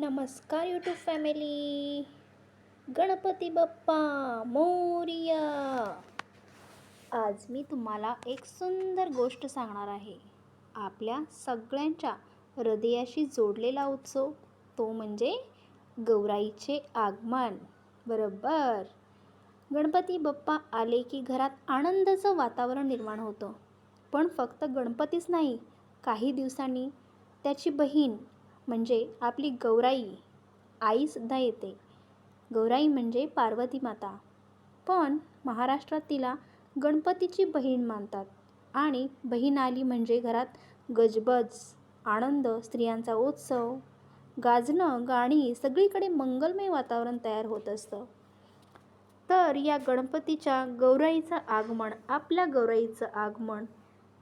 नमस्कार YouTube family Ganpati Bappa Morya. आज मी तुम्हाला एक सुंदर गोष्ट सांगणार आहे. आपल्या सगळ्यांच्या हृदयाशी जोडलेला उत्सव तो म्हणजे गौराईचे आगमन. बरोबर? गणपती बाप्पा आले की घरात आनंदाचं वातावरण निर्माण होतं. पण फक्त गणपतीच नाही काही दिवसांनी त्याची बहीण म्हणजे आपली गौराई. आईसुद्धा येते. गौराई म्हणजे पार्वती माता. पण महाराष्ट्रात तिला गणपतीची बहीण मानतात. आणि बहीण आली म्हणजे घरात गजबज आनंद स्त्रियांचा उत्सव गाजणं गाणी सगळीकडे मंगलमय वातावरण तयार होत असतं. तर या गणपतीच्या गौराईचं आगमन आपल्या गौराईचं आगमन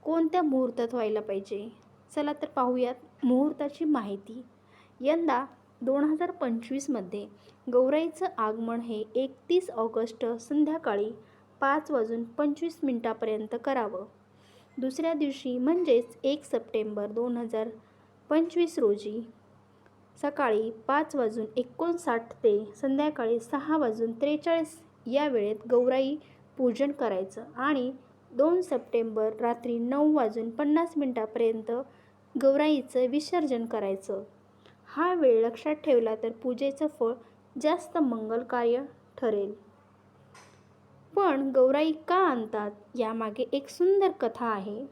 कोणत्या मुहूर्तात व्हायला पाहिजे? चला तर पाहूयात मुहूर्ताची माहिती. यंदा दोन हजार पंचवीसमध्ये गौराईचं आगमन हे एकतीस ऑगस्ट संध्याकाळी पाच वाजून पंचवीस मिनटापर्यंत करावं. दुसऱ्या दिवशी म्हणजेच एक सप्टेंबर दोन हजार पंचवीस रोजी सकाळी पाच वाजून एकोणसाठ ते संध्याकाळी सहा वाजून त्रेचाळीस या वेळेत गौराई पूजन करायचं आणि दोन सप्टेंबर रात्री नऊ वाजून पन्नास मिनटापर्यंत गौराईचं विसर्जन करायचं. हा वेळ लक्षात ठेवला तर पूजेचं फळ जास्त मंगलकार्य ठरेल. पण गौराई का आणतात यामागे एक सुंदर कथा आहे.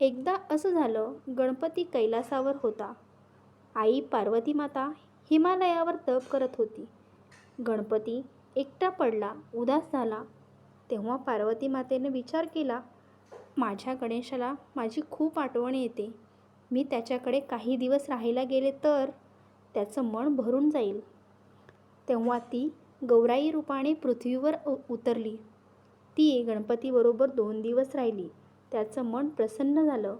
एकदा असं झालं गणपती कैलासावर होता. आई पार्वती माता हिमालयावर तप करत होती. गणपती एकटा पडला उदास झाला. तेव्हा पार्वती मातेने विचार केला माझ्या गणेशाला माझी खूप आठवण येते. मी त्याच्याकडे काही दिवस राहायला गेले तर त्याचं मन भरून जाईल. तेव्हा ती गौराई रूपाने पृथ्वीवर उतरली. ती गणपतीबरोबर दोन दिवस राहिली. त्याचं मन प्रसन्न झालं.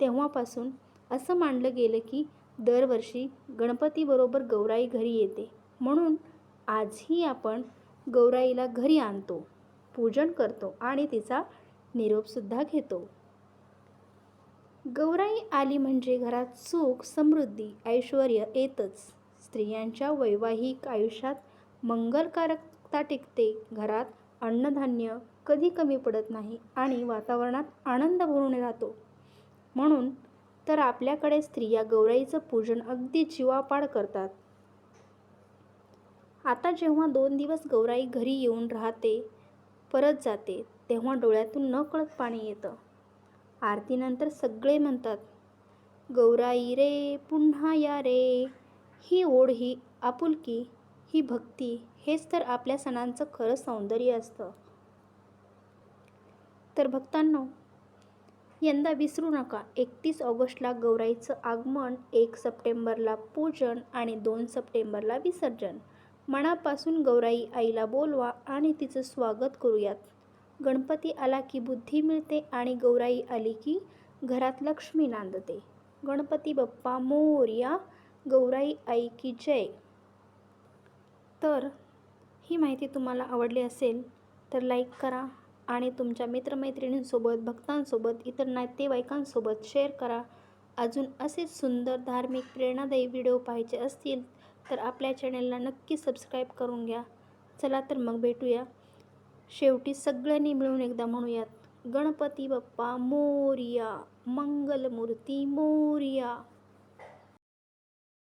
तेव्हापासून असं मानलं गेलं की दरवर्षी गणपतीबरोबर गौराई घरी येते. म्हणून आजही आपण गौराईला घरी आणतो. पूजन करतो आणि तिचा निरोपसुद्धा घेतो. गौराई आली म्हणजे घरात सुख समृद्धी ऐश्वर येतच. स्त्रियांच्या वैवाहिक आयुष्यात मंगलकारकता टिकते. घरात अन्नधान्य कधी कमी पडत नाही आणि वातावरणात आनंद भरून राहतो. म्हणून तर आपल्याकडे स्त्रिया गौराईचं पूजन अगदी जीवापाड करतात. आता जेव्हा दोन दिवस गौराई घरी येऊन राहते परत जाते तेव्हा डोळ्यातून नकळत पाणी येतं. आरतीनंतर सगळे म्हणतात गौराई रे पुन्हा या रे. ही ओढ ही आपुलकी ही भक्ती हेच तर आपल्या सणांचं खरं सौंदर्य असतं. तर भक्तांनो यंदा विसरू नका एकतीस ऑगस्टला गौराईचं आगमन एक सप्टेंबरला पूजन आणि दोन सप्टेंबरला विसर्जन. मनापासून गौराई आईला बोलवा आणि तिचं स्वागत करूयात. गणपती आला की बुद्धी मिळते आणि गौराई आली की घरात लक्ष्मी नांदते. गणपती बाप्पा मोर्या गौराई आई की जय. तर ही माहिती तुम्हाला आवडली असेल तर लाईक करा आणि तुमच्या मित्रमैत्रिणींसोबत भक्तांसोबत इतर नातेवाईकांसोबत शेअर करा. अजून असेच सुंदर धार्मिक प्रेरणादायी व्हिडिओ पाहायचे असतील तर आपल्या चॅनलला नक्की सबस्क्राईब करून घ्या. चला तर मग भेटूया. शेवटी सगळ्यांनी मिळून एकदा म्हणूयात गणपती बाप्पा मोरिया मंगलमूर्ती मोरिया.